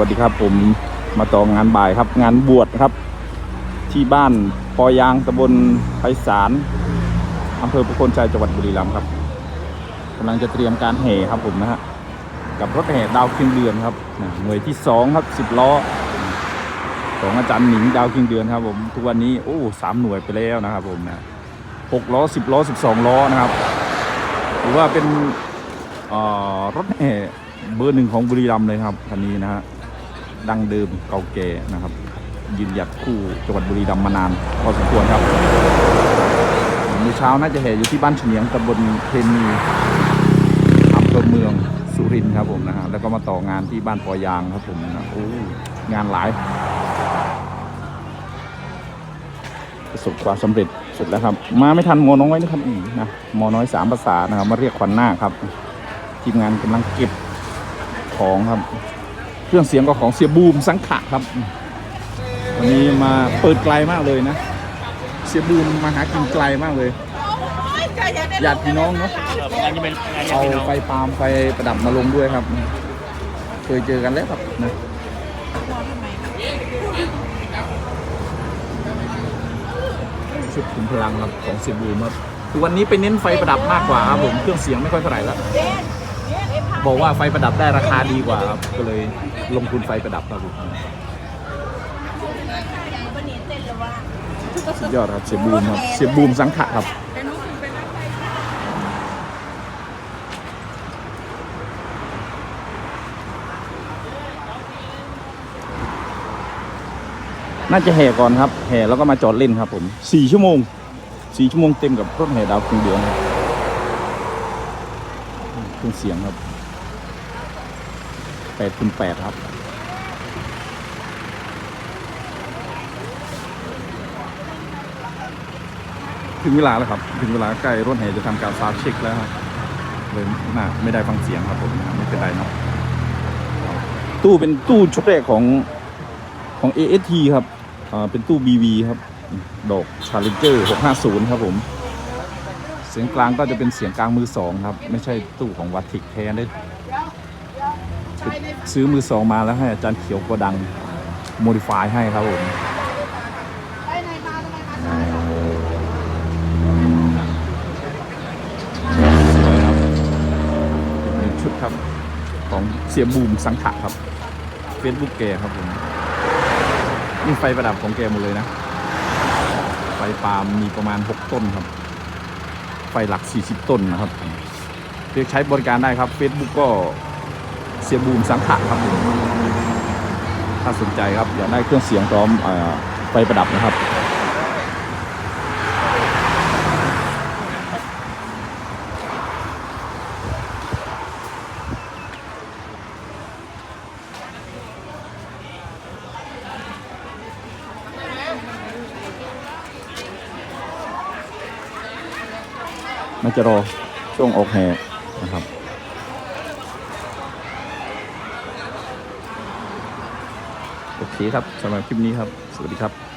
วัสดีครับผมมาต่องานบ่ายครับ งานบวชครับ ที่บ้านปอยางตำบลไพศาลอำเภอประโคนชัยจังหวัดบุรีรัมย์ครับกำลังจะเตรียมการแห่ครับผมนะฮะกับรถแห่ดาวเคียงเดือนครับหน่วยที่สองครับสิบล้อของอาจารย์หนิงดาวเคียงเดือนครับ ผมทุกวันนี้โอ้สามหน่วยไปแล้วนะครับ ผมนะหกล้อสิบล้อสิบสองล้อนะครับถือว่าเป็นรถแห่เบอร์หนึ่งของบุรีรัมย์เลยครับคันนี้นะฮะ ดังเดิมเก่าแก่นะครับ ยืนหยัดคู่จังหวัดบุรีรัมย์มานานพอสมควรครับมื้อเช้าน่าจะแห่อยู่ที่บ้านเฉียงตำบลเพนีอำเภอเมืองสุรินทร์ครับผมนะฮะแล้วก็มาต่องานที่บ้านปอยางครับผมนะโอ้งานหลาย ประสบความสำเร็จเสร็จแล้วครับ มาไม่ทันมอน้อยนะครับอีกนะมอน้อยสามภาษานะครับ มาเรียกขวัญหน้าครับ ทีมงานกำลังเก็บของครับ เครื่องเสียงก็ของเสียบูมสังขะครับ วันนี้มาเปิดไกลมากเลยนะ เสียบูมมาหากินไกลมากเลยญาติพี่น้องเนาะเป็นงานจะเอาไฟปาล์มไฟประดับมาลงด้วยครับ เคยเจอกันแล้วครับนะชุดขุนพลังครับของเสียบูมครับคือวันนี้ไปเน้นไฟประดับมากกว่าครับผมเครื่องเสียงไม่ค่อยเท่าไหร่แล้ว บอกว่าไฟประดับได้ราคาดีกว่าครับก็เลยลงทุนไฟประดับครับผมสุดยอดครับเสียบูมครับเสียบูมสังขะครับน่าจะแห่ก่อนครับ แห่แล้วก็มาจอดเล่นครับผมสี่ชั่วโมงสี่ชั่วโมงเต็มกับรถแห่ดาวคืนเดือนครับ เครื่องเสียงครับแปดคูณแปดครับ ถึงเวลาแล้วครับ ถึงเวลาใกล้รถแห่จะทำการซาวด์เช็คแล้วครับเลยน่าไม่ได้ฟังเสียงครับผมไม่เป็นไรเนาะตู้เป็นตู้ชุดแรกของของ AST ครับ อ่า เป็นตู้ BV ครับ ดอก Challenger 650 ครับผม สียงกลางก็จะเป็นเสียงกลางมือสองครับ ไม่ใช่ตู้ของวัตถิกแท้เลยซื้อมือสองมาแล้วให้อาจารย์เขียวโกดังโมดิฟายให้ครับผมสวยครับเป็นชุดครับของเสียบูมสังขะครับเฟซบุ๊กแกครับผมนี่ไฟประดับของแกหมดเลยนะ ไฟปาล์มมีประมาณ 6 ต้นครับ ไฟหลัก 40 ต้นนะครับเรียกใช้บริการได้ครับ Facebook ก็เสียบูมสังขะครับถ้าสนใจครับอยากได้เครื่องเสียงพร้อมอไฟประดับนะครับ น่าจะรอช่วงออกแห่นะครับ โอเคครับสำหรับคลิปนี้ครับ สวัสดีครับ